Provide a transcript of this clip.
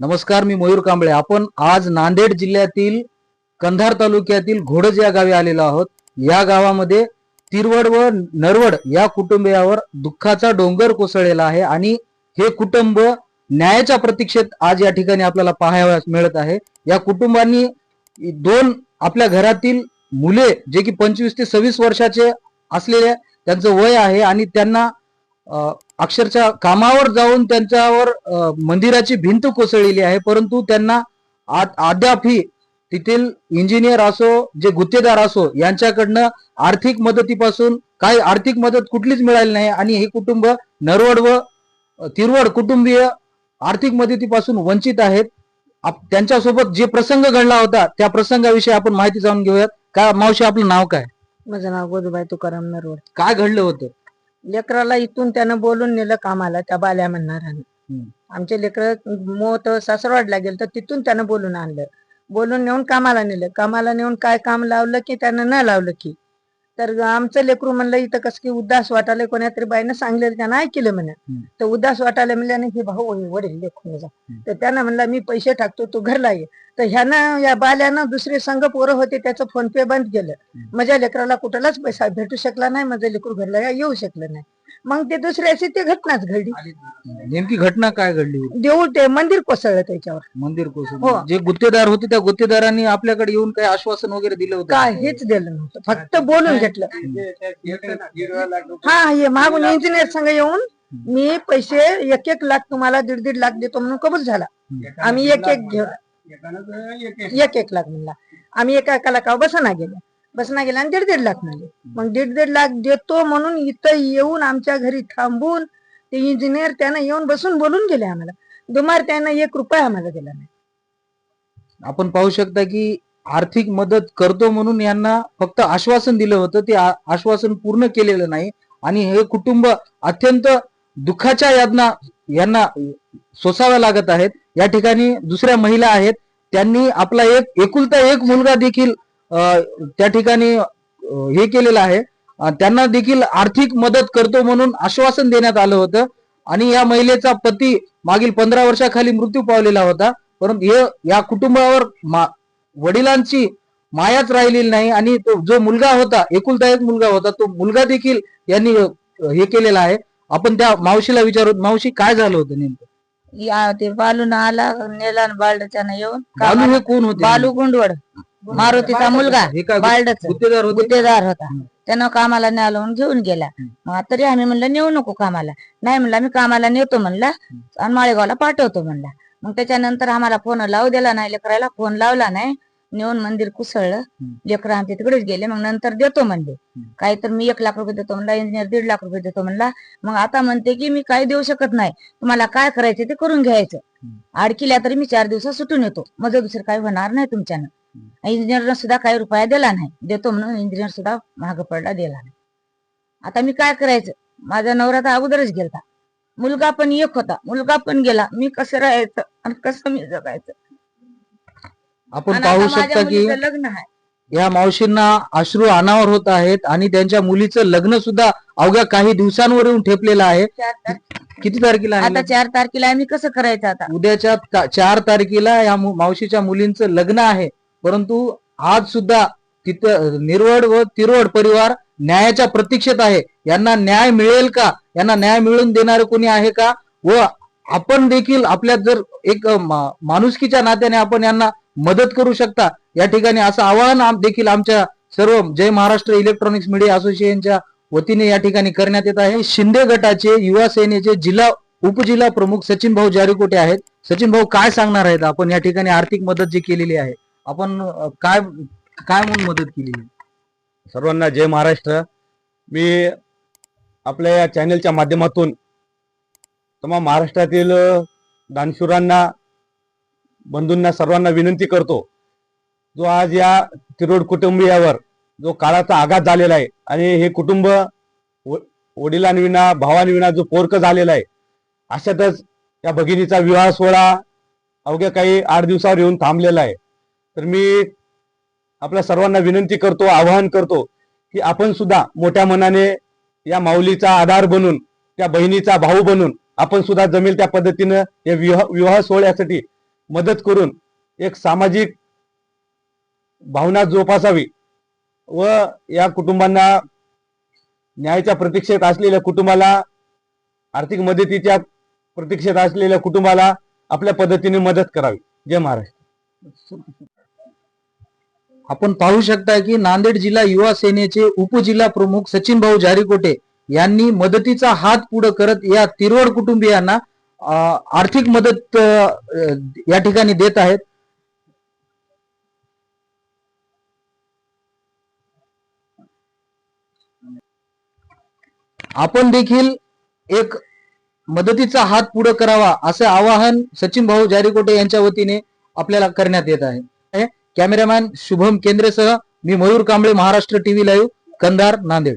नमस्कार मी मयूर कांबळे. आपण आज नांदेड जिल्ह्यातील कंधार तालुक्यातील घोडज या गावी आलेलो आहोत. या गावामध्ये तिरवड व नरवड या कुटुंबियावर दुःखाचा डोंगर कोसळलेला आहे आणि हे कुटुंब न्यायाच्या प्रतीक्षेत आज या ठिकाणी आपल्याला पाहावयास मिळत आहे. या कुटुंबांनी दोन आपल्या घरातील मुले जे की पंचवीस ते सव्वीस वर्षाचे असलेले त्यांचं वय आहे आणि त्यांना अक्षरशः कामावर जाऊन त्यांच्यावर मंदिराची भिंत कोसळलेली आहे. परंतु त्यांना अद्यापही तेथील इंजिनियर असो जे गुत्तेदार असो यांच्याकडनं आर्थिक मदतीपासून काही आर्थिक मदत कुठलीच मिळाली नाही. आणि हे कुटुंब नरवड व तिरवड कुटुंबीय आर्थिक मदतीपासून वंचित आहेत. आप- त्यांच्यासोबत जे प्रसंग घडला होता त्या प्रसंगाविषयी आपण माहिती जाणून घेऊयात. का मावशी आपलं नाव काय? माझं नाव गोदूबाई तुकाराम नरवड. काय घडलं होतं? लेकराला इथून त्यानं बोलून नेलं कामाला त्या बाल्या म्हणणाऱ्यानं. आमचे लेकर मोत सासरवाडला गेलं तर तिथून त्यानं बोलून आणलं. बोलून नेऊन कामाला नेलं. कामाला नेऊन काय काम लावलं की त्यानं न लावलं की तर आमचं लेकरू म्हणलं इथं कसं की उदास वाटायला कोणा तरी बाईनं सांगलेलं त्यानं ऐकलं म्हणे. तर उदास वाटायला म्हणल्याने हे भाऊ वडील लेखून जा. तर त्यानं म्हणला मी पैसे टाकतो तू घरला ये. तर ह्यानं या बाल्यानं दुसरे संघ पोरं होते त्याचं फोन पे बंद केलं. माझ्या लेकराला कुठलाच पैसा भेटू शकला नाही माझं लेकरू घरला या- येऊ शकलं नाही. मग ते दुसऱ्याची ते घटनाच घडली. नेमकी घटना काय घडली होती? देऊळ ते मंदिर कोसळलं त्याच्यावर. मंदिर हो. कोसळलं जे गुत्तेदार होते त्या गुत्तेदारांनी आपल्याकडे येऊन काही आश्वासन वगैरे दिलं होतं? काय? हेच दिलं नव्हतं. फक्त बोलून घेतलं. हा हे मागून इंजिनियर संघ येऊन मी पैसे एक एक लाख तुम्हाला दीड दीड लाख देतो म्हणून कबूल झाला. आम्ही एक एक घेऊ एक एक लाख म्हणला. आम्ही एका एकाला का बसना गेल्या. बसना गेला आणि दीड दीड लाख म्हणले. मग दीड दीड लाख देतो म्हणून इथं येऊन आमच्या घरी थांबून ते इंजिनियर त्यानं येऊन बसून बोलून गेले आम्हाला. दुमार त्यानं एक रुपया आम्हाला दिला नाही. आपण पाहू शकता की आर्थिक मदत करतो म्हणून यांना फक्त आश्वासन दिलं होतं. ते आश्वासन पूर्ण केलेलं नाही. आणि हे कुटुंब अत्यंत दुःखाच्या यातना यांना सोसाव्या लागत आहेत. या ठिकाणी दुसऱ्या महिला आहेत. त्यांनी आपला एक एकुलता एक मुलगा देखील त्या ठिकाणी हे केलेलं आहे. त्यांना देखील आर्थिक मदत करतो म्हणून आश्वासन देण्यात आलं होतं. आणि या महिलेचा पती मागील पंधरा वर्षाखाली मृत्यू पावलेला होता. परंतु हे या कुटुंबावर मा- वडिलांची मायाच राहिलेली नाही. आणि तो जो मुलगा होता एकुलता एक मुलगा होता तो मुलगा देखील यांनी हे केलेला आहे. आपण त्या मावशीला विचारू मावशी काय झालं होतं नेमकं? या ते बालून आला नेला बालड त्यानं येऊन बालू हे कोण होते? बालू गुंडवड. मारुतीचा मुलगा हे काय बालडच गुत्तेदार होते? गुत्तेदार होता. हम्म. त्यानं कामाला न्यायला म्हणून घेऊन गेला. मग तरी आम्ही म्हणलं नेऊ नको कामाला. नाही म्हणला मी कामाला नेतो म्हणला आणि माळेगावला पाठवतो म्हणला. मग त्याच्यानंतर आम्हाला फोन लावू दिला नाही लेकराला फोन लावला नाही. नेऊन मंदिर कुसळलं. लेकर आमच्या तिकडेच गेले. मग नंतर देतो म्हणले. काही तर मी एक लाख रुपये देतो म्हणला इंजिनियर दीड लाख रुपये देतो म्हणला. मग आता म्हणते की मी काही देऊ शकत नाही. तुम्हाला काय करायचं ते करून घ्यायचं. अडकिल्या तरी मी चार दिवसात सुटून येतो. माझं दुसरं काही होणार नाही तुमच्यानं. इंजिनियरनं सुद्धा काही रुपया दिला नाही. देतो म्हणून इंजिनियर सुद्धा महाग पडला दिला नाही. आता मी काय करायचं? माझा नवरा तर अगोदरच गेलता. मुलगा पण एक होता. मुलगा पण गेला. मी कसं राहायचं? आणि कसं मी जगायचं? आपण पाहू शकता की लग्न आहे. या मावशींना अश्रू अनावर होत आहेत आणि त्यांच्या मुलीचं लग्न सुद्धा अवघ्या काही दिवसांवर येऊन ठेपलेलं आहे. किती तारखेला आता चार तारखेला आम्ही कसं करायचं आता? उद्याच्या चार तारखेला या मावशीच्या मुलींचं लग्न आहे. परंतु आज सुद्धा तिथं निरवड व तिरवड परिवार न्यायाच्या प्रतीक्षेत आहे. यांना न्याय मिळेल का? यांना न्याय मिळवून देणारे कोणी आहे का? व आपण देखील आपल्या जर एक माणुसकीच्या नात्याने आपण यांना मदत करू शकता या ठिकाणी असं आवाहन देखील आमच्या सर्व जय महाराष्ट्र इलेक्ट्रॉनिक्स मीडिया असोसिएशनच्या वतीने या ठिकाणी करण्यात येत आहे. शिंदे गटाचे युवा सेनेचे जिल्हा उपजिल्हा प्रमुख सचिन भाऊ जारीकोटे आहेत. सचिन भाऊ काय सांगणार आहेत? आपण या ठिकाणी आर्थिक मदत जी केलेली आहे. आपण काय काय म्हणून मदत केली? सर्वांना जय महाराष्ट्र. मी आपल्या या चॅनलच्या माध्यमातून तमाम महाराष्ट्रातील दानशुरांना दानशूरांना बंधूंना सर्वांना विनंती करतो. जो आज या तिरोड कुटुंबियावर जो काळाचा आघात झालेला आहे आणि हे कुटुंब व- वडिलांविना भावांविना जो पोरक झालेला आहे अशातच या भगिनीचा विवाह सोहळा अवघ्या काही आठ दिवसावर येऊन थांबलेला आहे. तर मी आपल्या सर्वांना विनंती करतो आवाहन करतो की आपण सुद्धा मोठ्या मनाने या माऊलीचा आधार बनून त्या बहिणीचा भाऊ बनून आपण सुद्धा जमेल त्या पद्धतीनं या विवाह विवाह सोहळ्यासाठी मदत करून एक सामाजिक भावना जोपासावी व या कुटुंबांना न्यायाच्या प्रतीक्षेत असलेल्या कुटुंबाला आर्थिक मदतीच्या प्रतीक्षेत असलेल्या कुटुंबाला आपल्या पद्धतीने मदत करावी. जय महाराष्ट्र. आपण पाहू शकता की नांदेड जिल्हा युवा सेनेचे उपजिल्हा प्रमुख सचिन भाऊ जारीकोटे यांनी मदतीचा हात पुढे करत या तिरवड कुटुंबियांना आर्थिक मदत या ठिकाणी देत आहेत. आपण देखील एक मदतीचा हात पुढे करावा असे आवाहन सचिन भाऊ जारीकोटे यांच्या वतीने आपल्याला करण्यात येत आहे. कॅमेरामॅन शुभम केंद्रेसह मी मयूर कांबळे महाराष्ट्र टीव्ही लाईव्ह कंधार नांदेड.